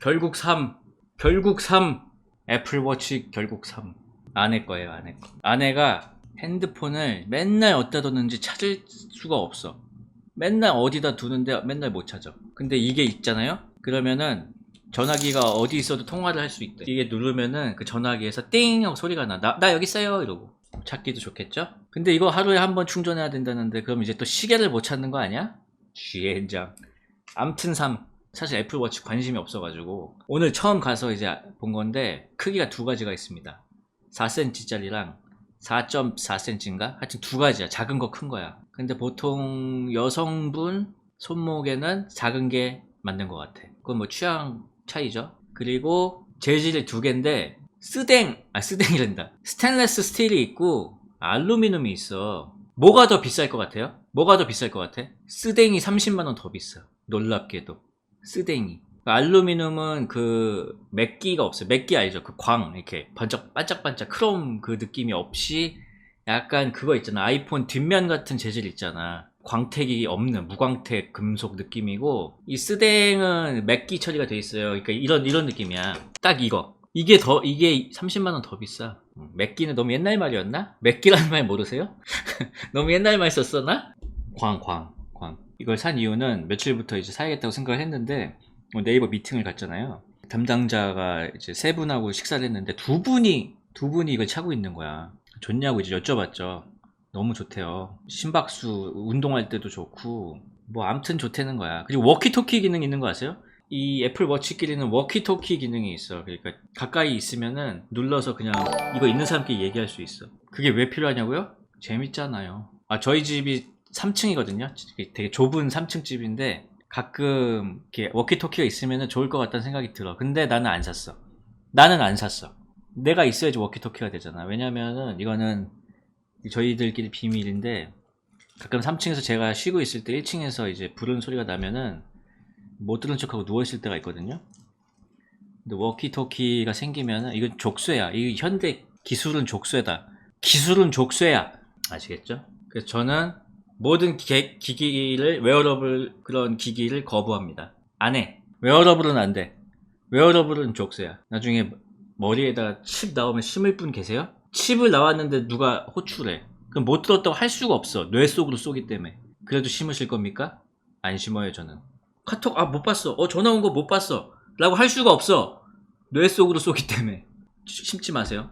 결국 3. 결국 3. 애플워치 결국 3. 아내 거예요, 아내 거. 아내가 핸드폰을 맨날 어디다 뒀는지 찾을 수가 없어. 맨날 어디다 두는데 맨날 못 찾아. 근데 이게 있잖아요? 그러면은 전화기가 어디 있어도 통화를 할 수 있대. 이게 누르면은 그 전화기에서 띵 하고 소리가 나. 나, 나 여기 있어요! 이러고. 찾기도 좋겠죠? 근데 이거 하루에 한 번 충전해야 된다는데 그럼 이제 또 시계를 못 찾는 거 아니야? 쥐엔장. 암튼 3. 사실 애플워치 관심이 없어가지고 오늘 처음 가서 이제 본 건데 크기가 두 가지가 있습니다. 4cm짜리랑 4.4cm인가? 하여튼 두 가지야. 작은 거 큰 거야. 근데 보통 여성분 손목에는 작은 게 맞는 것 같아. 그건 뭐 취향 차이죠. 그리고 재질이 두 개인데 스댕, 아 스댕이란다. 스테인레스 스틸이 있고 알루미늄이 있어. 뭐가 더 비쌀 것 같아요? 뭐가 더 비쌀 것 같아? 스댕이 30만 원 더 비싸. 놀랍게도. 스댕이. 알루미늄은 그 맥기가 없어요. 맥기 알죠? 그 광 이렇게 반짝 반짝반짝 크롬 그 느낌이 없이 약간 그거 있잖아. 아이폰 뒷면 같은 재질 있잖아. 광택이 없는 무광택 금속 느낌이고 이 스댕은 맥기 처리가 돼 있어요. 그러니까 이런 이런 느낌이야. 딱 이거. 이게 더 이게 30만 원 더 비싸. 음, 맥기는 너무 옛날 말이었나? 맥기라는 말 모르세요? 너무 옛날 말 썼었나? 광, 광, 광. 이걸 산 이유는 며칠부터 이제 사야겠다고 생각을 했는데 어, 네이버 미팅을 갔잖아요. 담당자가 이제 세 분하고 식사를 했는데 두 분이 두 분이 이걸 차고 있는 거야. 좋냐고 이제 여쭤봤죠. 너무 좋대요. 심박수 운동할 때도 좋고 뭐 암튼 좋다는 거야. 그리고 워키토키 기능 있는 거 아세요? 이 애플 워치끼리는 워키토키 기능이 있어. 그러니까 가까이 있으면은 눌러서 그냥 이거 있는 사람끼리 얘기할 수 있어. 그게 왜 필요하냐고요? 재밌잖아요. 아 저희 집이 3층이거든요. 되게 좁은 3층 집인데 가끔 이렇게 워키토키가 있으면 좋을 것 같다는 생각이 들어. 근데 나는 안 샀어. 나는 안 샀어. 내가 있어야지 워키토키가 되잖아. 왜냐면은 이거는 저희들끼리 비밀인데 가끔 3층에서 제가 쉬고 있을 때 1층에서 이제 부르는 소리가 나면은 못 들은 척하고 누워 있을 때가 있거든요. 근데 워키토키가 생기면은 이건 족쇄야. 이 현대 기술은 족쇄다. 기술은 족쇄야. 아시겠죠? 그래서 저는 모든 기, 기기를 웨어러블 그런 기기를 거부합니다. 안 해. 웨어러블은 안 돼. 웨어러블은 족쇄야. 나중에 머리에다가 칩 나오면 심을 분 계세요? 칩을 나왔는데 누가 호출해. 그럼 못 들었다고 할 수가 없어. 뇌 속으로 쏘기 때문에. 그래도 심으실 겁니까? 안 심어요, 저는. 카톡, 아, 못 봤어. 어, 전화 온 거 못 봤어. 라고 할 수가 없어. 뇌 속으로 쏘기 때문에. 심지 마세요.